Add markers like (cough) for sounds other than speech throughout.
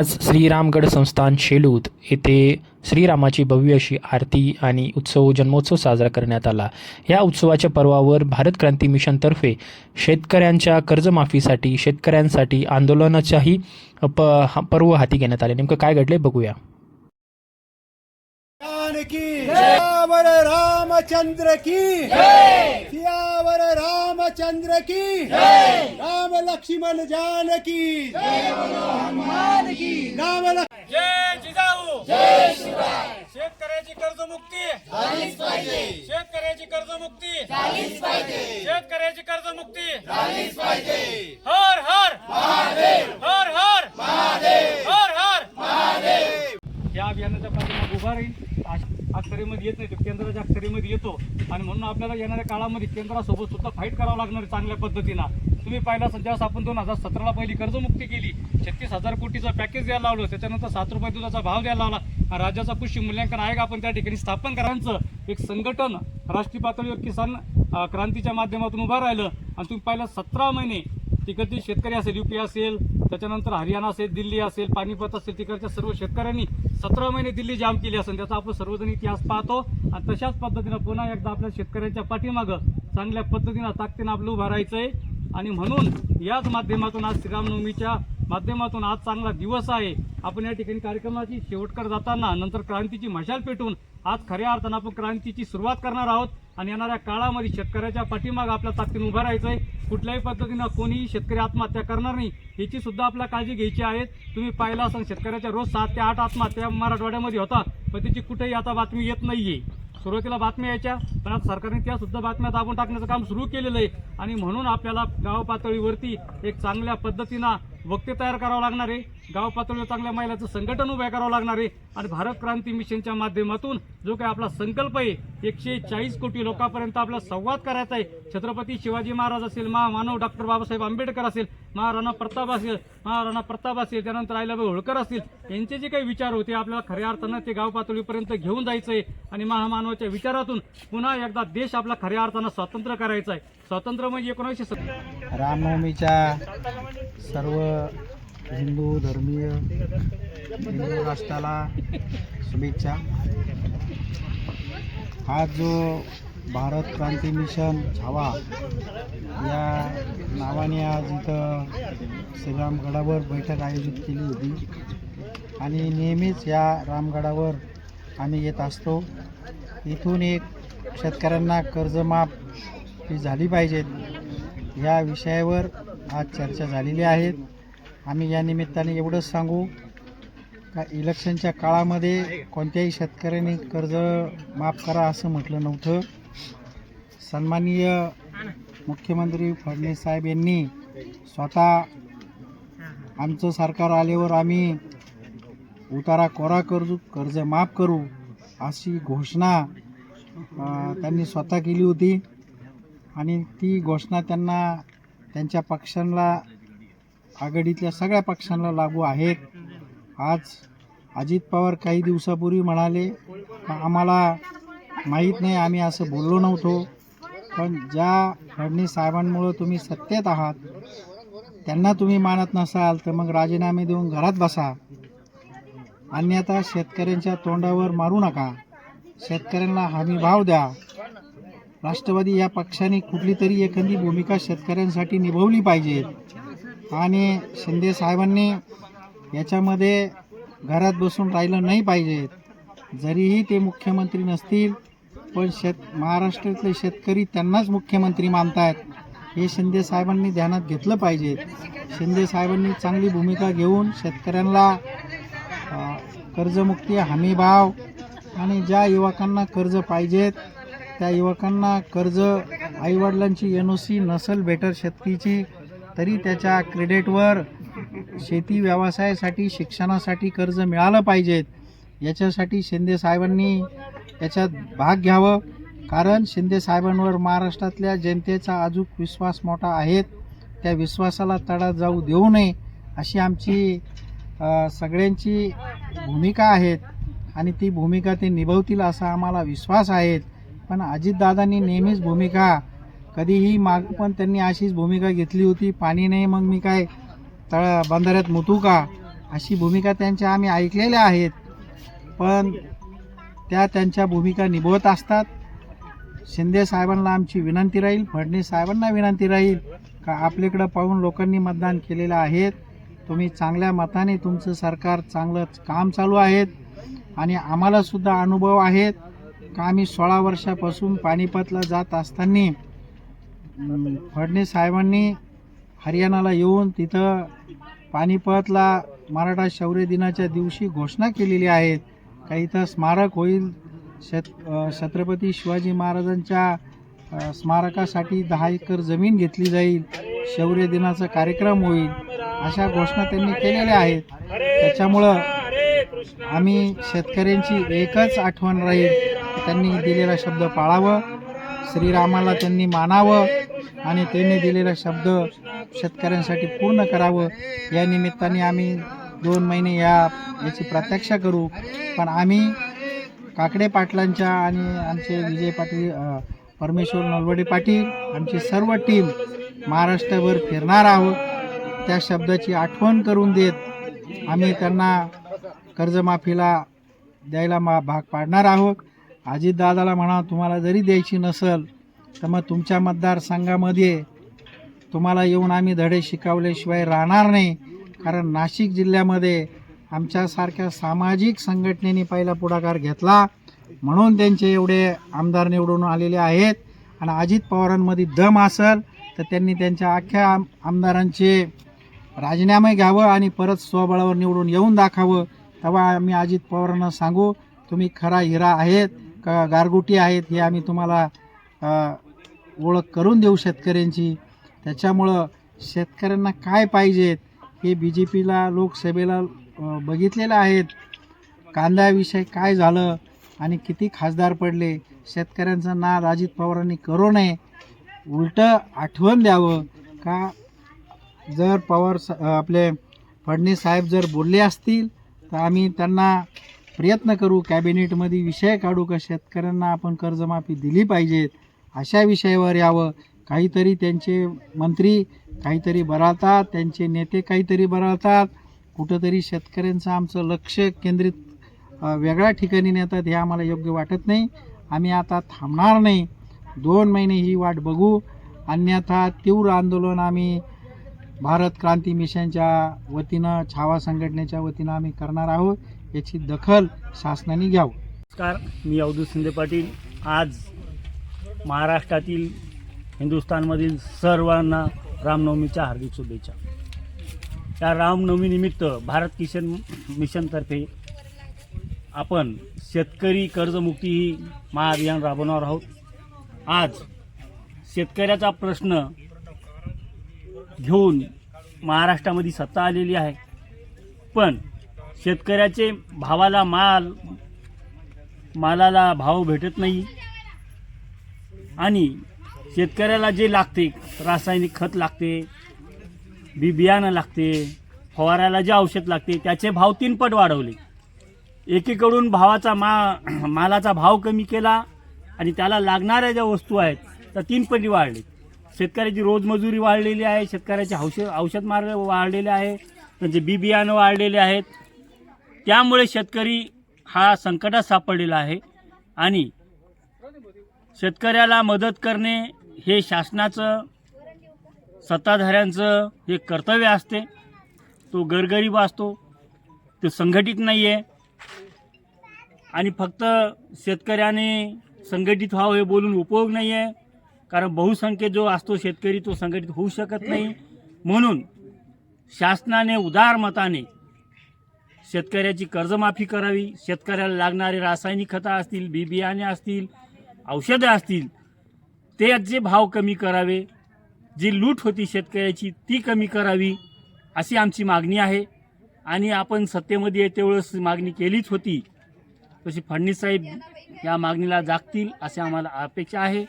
आज श्रीरामगड संस्थान शेलूत येथे श्रीरामाची भव्य अशी आरती आणि उत्सव जन्मोत्सव साजरा करण्यात आला. या उत्सवाच्या पर्वावर भारत क्रांती मिशनतर्फे शेतकऱ्यांच्या कर्जमाफीसाठी शेतकऱ्यांसाठी आंदोलनाच्याही प पर्व हाती घेण्यात आले. नेमकं काय घडले बघूया. की। सियावर रामचंद्र की। सियावर रामचंद्र की। राम लक्ष्मण जान की। राम लक्ष्मण। जय जिजाऊ। जय शिवराय शेतकऱ्याची कर्जमुक्ती झालीच पाहिजे। शेतकऱ्याची कर्जमुक्ती झालीच पाहिजे। शेतकऱ्याची कर्जमुक्ती झालीच पाहिजे। हर हर। महादेव। हर हर। महादेव। हर हर। या अभियानाच्या पाठीमागे उभा राहील अश- अक्षरेमध्ये येत नाही तो केंद्राच्या अक्षरेमध्ये येतो. आणि म्हणून आपल्याला येणाऱ्या काळामध्ये केंद्रासोबत सुद्धा फाईट करावं लागणार चांगल्या पद्धतीनं. तुम्ही पाहिला असेल ज्यावेळेस आपण दोन हजार सतराला पहिली कर्जमुक्ती केली छत्तीस हजार कोटीचं पॅकेज द्यायला लावलं त्याच्यानंतर सात रुपये दुधाचा भाव द्यायला लावला. राज्याचा कृषी मूल्यांकन आयोग आपण त्या ठिकाणी स्थापन करायचं एक संघटन राष्ट्रीय पातळीवर किसान क्रांतीच्या माध्यमातून उभं राहिलं. आणि तुम्ही पाहिलं सतरा महिने तिकडचे शेतकरी असेल युपी असेल त्याच्यानंतर हरियाणा असेल दिल्ली असेल पानिपत असेल तिकडच्या सर्व शेतकऱ्यांनी सतरा महिने दिल्ली जाम केली असेल. त्याचा आपण सर्वजण इतिहास पाहतो. आणि तशाच पद्धतीनं पुन्हा एकदा आपल्या शेतकऱ्यांच्या पाठीमागं चांगल्या पद्धतीनं ताकदीनं आपलं उभं राहायचं आहे आणि म्हणून याच माध्यमातून आज श्रीरामनवमीच्या माध्यमातून आज चांगला दिवस आहे. आपण या ठिकाणी कार्यक्रमाची शेवटकर जाताना नंतर क्रांतीची मशाल पेटून आज खऱ्या अर्थानं आपण क्रांतीची सुरुवात करणार आहोत. आणि येणाऱ्या काळामध्ये शेतकऱ्याच्या पाठीमाग आपल्या ताकदीने उभं राहायचं आहे कुठल्याही पद्धतीनं कोणीही शेतकरी आत्महत्या करणार नाही याची सुद्धा आपल्याला काळजी घ्यायची आहे. तुम्ही पाहिलं असाल शेतकऱ्याच्या रोज सात ते आठ आत्महत्या मराठवाड्यामध्ये होता पण त्याची कुठेही आता बातमी येत नाहीये. सुरुवातीला बातम्या यायच्या पण आता सरकारने त्या सुद्धा बातम्या दाबून टाकण्याचं काम सुरू केलेलं आहे. आणि म्हणून आपल्याला गाव पातळीवरती एक चांगल्या पद्धतीनं वक्ते तयार करावं लागणार आहे. गाव पातळीवर चांगल्या महिलाचं संघटन उभं करावं लागणार आहे. आणि भारत क्रांती मिशनच्या माध्यमातून जो काही आपला संकल्प आहे एकशे चाळीस कोटी लोकांपर्यंत आपला संवाद करायचा आहे. छत्रपती शिवाजी महाराज असेल महामानव डॉक्टर बाबासाहेब आंबेडकर असेल महाराणा प्रताप असेल महाराणा प्रताप असेल त्यानंतर आईलाबाई होळकर असतील यांचे जे काही विचार होते आपल्याला खऱ्या अर्थानं ते गाव पातळीपर्यंत घेऊन जायचं आहे. आणि महामानवाच्या विचारातून पुन्हा एकदा देश आपला खऱ्या अर्थानं स्वातंत्र्य करायचा आहे. स्वातंत्र्य म्हणजे एकोणीसशे सत्तर रामनवमीच्या सर्व हिंदू धर्मीय हिंदू राष्ट्राला शुभेच्छा. हा जो भारत क्रांती मिशन छावा या नावाने आज इथं श्रीरामगडावर बैठक आयोजित केली होती. आणि नेहमीच या रामगडावर आम्ही येत असतो. इथून एक शेतकऱ्यांना कर्जमाफ ही झाली पाहिजेत या विषयावर आज चर्चा झालेली आहेत आम्ही या निमित्ताने एवढंच सांगू का इलेक्शनच्या काळामध्ये कोणत्याही शेतकऱ्यांनी कर्ज माफ करा असं म्हटलं नव्हतं. सन्माननीय मुख्यमंत्री फडणवीस साहेब यांनी स्वतः आमचं सरकार आल्यावर आम्ही उतारा कोरा कर्ज कर्ज माफ करू अशी घोषणा त्यांनी स्वतः केली होती. आणि ती घोषणा त्यांना त्यांच्या पक्षांना आघाडीतल्या सगळ्या पक्षांना लागू आहेत. आज अजित पवार काही दिवसापूर्वी म्हणाले आम्हाला माहीत नाही आम्ही असं बोललो नव्हतो. पण ज्या फडणवीस साहेबांमुळं तुम्ही सत्तेत आहात त्यांना तुम्ही मानत नसाल तर मग राजीनामे देऊन घरात बसा. अन्यथा शेतकऱ्यांच्या तोंडावर मारू नका. शेतकऱ्यांना हमी भाव द्या. राष्ट्रवादी या पक्षाने कुठली तरी एखादी भूमिका शेतकऱ्यांसाठी निभावली पाहिजे. आणि शिंदे साहेबांनी याच्यामध्ये घरात बसून राहिलं नाही पाहिजे. जरीही ते मुख्यमंत्री नसतील पण शेत महाराष्ट्रातले शेतकरी त्यांनाच मुख्यमंत्री मानतायत. हे शिंदे साहेबांनी ध्यानात घेतलं पाहिजे. शिंदे साहेबांनी चांगली भूमिका घेऊन शेतकऱ्यांना कर्जमुक्ती हमीभाव आणि ज्या युवकांना कर्ज पाहिजेत त्या युवकांना कर्ज आईवडिलांची एन ओ सी नसल बेटर शेतकीची तरी त्याच्या क्रेडिटवर शेती व्यवसायासाठी शिक्षणासाठी कर्ज मिळालं पाहिजेत. याच्यासाठी शिंदे साहेबांनी याच्यात भाग घ्यावं कारण शिंदे साहेबांवर महाराष्ट्रातल्या जनतेचा अजूक विश्वास मोठा आहेत. त्या विश्वासाला तडा जाऊ देऊ नये अशी आमची सगळ्यांची भूमिका आहेत. आणि ती भूमिका ते निभवतील असा आम्हाला विश्वास आहे. पण अजितदादांनी नेहमीच भूमिका कधीही माग पण त्यांनी अशीच भूमिका घेतली होती पाणी नाही मग मी काय तळ बंधाऱ्यात मुतू का? अशी भूमिका त्यांच्या आम्ही ऐकलेल्या आहेत. पण त्या त्यांच्या भूमिका निभवत असतात. शिंदे साहेबांना आमची विनंती राहील फडणवीस साहेबांना विनंती राहील का आपल्याकडं पाहून लोकांनी मतदान केलेलं आहेत तुम्ही चांगल्या मताने तुमचं सरकार चांगलं काम चालू आहेत आणि आम्हालासुद्धा अनुभव आहेत का आम्ही सोळा वर्षापासून पानिपतला जात असताना फडणीस साहेबांनी हरियाणाला येऊन तिथं पानिपतला मराठा शौर्य दिनाच्या दिवशी घोषणा केलेली आहे. का इथं स्मारक होईल? शत छत्रपती शिवाजी महाराजांच्या स्मारकासाठी दहा एकर जमीन घेतली जाईल. शौर्य दिनाचा कार्यक्रम होईल. अशा घोषणा त्यांनी केलेल्या आहेत. त्याच्यामुळं आम्ही शेतकऱ्यांची एकच आठवण राहील. त्यांनी दिलेला शब्द पाळावं श्रीरामाला त्यांनी मानावं आणि त्यांनी दिलेला शब्द शेतकऱ्यांसाठी पूर्ण करावं. या निमित्ताने आम्ही दोन महिने या याची प्रत्याक्षा करू. पण आम्ही काकडे पाटलांच्या आणि आमचे विजय पाटील परमेश्वर नलवडे पाटील आमची सर्व टीम महाराष्ट्रभर फिरणार आहोत. त्या शब्दाची आठवण करून देत आम्ही त्यांना कर्जमाफीला द्यायला मा भाग पाडणार आहोत. अजितदादाला म्हणा तुम्हाला जरी द्यायची नसेल तर मग तुमच्या मतदारसंघामध्ये तुम्हाला येऊन आम्ही धडे शिकवल्याशिवाय राहणार नाही. कारण नाशिक जिल्ह्यामध्ये आमच्यासारख्या सामाजिक संघटनेने पहिला पुढाकार घेतला. म्हणून त्यांचे एवढे आमदार निवडून आलेले आहेत. आणि अजित पवारांमध्ये दम असेल तर त्यांनी त्यांच्या अख्ख्या आम आमदारांचे राजीनामे घ्यावं आणि परत स्वबळावर निवडून येऊन दाखावं. तेव्हा आम्ही अजित पवारांना सांगू तुम्ही खरा हिरा आहेत. का गारगोटी आहेत हे आम्ही तुम्हाला ओळख करून देऊ शेतकऱ्यांची. त्याच्यामुळं शेतकऱ्यांना काय पाहिजेत हे बी जे पीला लोकसभेला बघितलेलं आहेत. कांद्याविषयी काय झालं आणि किती खासदार पडले शेतकऱ्यांचा नाद अजित पवारांनी करू नये उलटं आठवण द्यावं का? जर पवार सा- आपले फडणीस साहेब जर बोलले असतील तर आम्ही त्यांना प्रयत्न करू कॅबिनेटमध्ये विषय काढू का शेतकऱ्यांना आपण कर्जमाफी दिली पाहिजेत अशा विषयावर यावं. काहीतरी त्यांचे मंत्री काहीतरी बराळतात त्यांचे नेते काहीतरी बराळतात. कुठंतरी शेतकऱ्यांचं आमचं लक्ष केंद्रित वेगळ्या ठिकाणी नेतात हे आम्हाला योग्य वाटत नाही. आम्ही आता थांबणार नाही. दोन महिने ही वाट बघू. अन्यथा तीव्र आंदोलन आम्ही भारत क्रांती मिशनच्या वतीनं छावा संघटनेच्या वतीनं आम्ही करणार आहोत. याची दखल शासनाने घ्यावं. नमस्कार मी अवधूत शिंदे पाटील. आज महाराष्ट्रातील हिंदुस्थानमधील सर्वांना रामनवमीच्या हार्दिक शुभेच्छा. त्या रामनवमीनिमित्त भारत किशन मिशनतर्फे आपण शेतकरी कर्जमुक्ती ही महाअभियान राबवणार आहोत. आज शेतकऱ्याचा प्रश्न घेऊन महाराष्ट्रामध्ये सत्ता आलेली आहे. पण शेतकऱ्याचे भावाला माल मालाला भाव भेटत नाही. आणि शेतकऱ्याला जे लागते रासायनिक खत लागते बी बियाणं लागते फवारायला जे औषध लागते त्याचे भाव तीनपट वाढवले. एकीकडून भावाचा मा (clears throat) मालाचा भाव कमी केला आणि त्याला लागणाऱ्या ज्या वस्तू आहेत त्या तीनपटी वाढले. शेतकऱ्याची रोजमजुरी वाढलेली आहे शेतकऱ्याचे औषध औषध मार्ग वाढलेले आहे त्यांचे बी बियाणं वाढलेले आहेत त्यामुळे शेतकरी हा संकटात सापडलेला आहे आणि शेतकऱ्याला मदत करणे हे शासनाचं सत्ताधाऱ्यांचं हे कर्तव्य असते. तो गरगरीब असतो. तो संघटित नाही आहे आणि फक्त शेतकऱ्याने संघटित व्हावं हे बोलून उपयोग नाही आहे कारण बहुसंख्य जो असतो शेतकरी तो संघटित होऊ शकत नाही. म्हणून शासनाने उदार मताने शेतकऱ्याची कर्जमाफी करावी. शेतकऱ्याला लागणारे रासायनिक खतं असतील बी बियाणे असतील औषधं असतील त्याचे भाव कमी करावे जी लूट होती शेतकऱ्याची ती कमी करावी अशी आमची मागणी आहे. आणि आपण सत्तेमध्ये येतेवेळेस मागणी केलीच होती. तशी फडणवीस साहेब या मागणीला जागतील असे आम्हाला अपेक्षा आहे.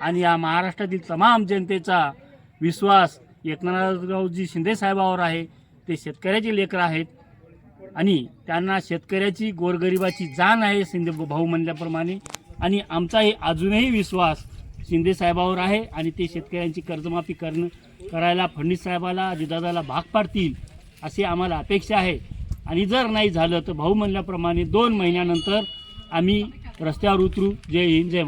आणि या महाराष्ट्रातील तमाम जनतेचा विश्वास एकनाथरावजी शिंदे साहेबावर आहे. ते शेतकऱ्याचे लेकर आहेत. आणि त्यांना शेतकऱ्याची गोरगरिबाची जाण आहे शिंदे भाऊ म्हणल्याप्रमाणे. आणि आमचाही अजूनही विश्वास शिंदे साहेबावर आहे आणि ते शेतकऱ्यांची कर्जमाफी करणं करायला फडणवीस साहेबाला अजितदादाला भाग पाडतील अशी आम्हाला अपेक्षा आहे. आणि जर नाही झालं तर भाऊ म्हणल्याप्रमाणे दोन महिन्यानंतर आम्ही रस्त्यावर उतरू. जय हिंद जय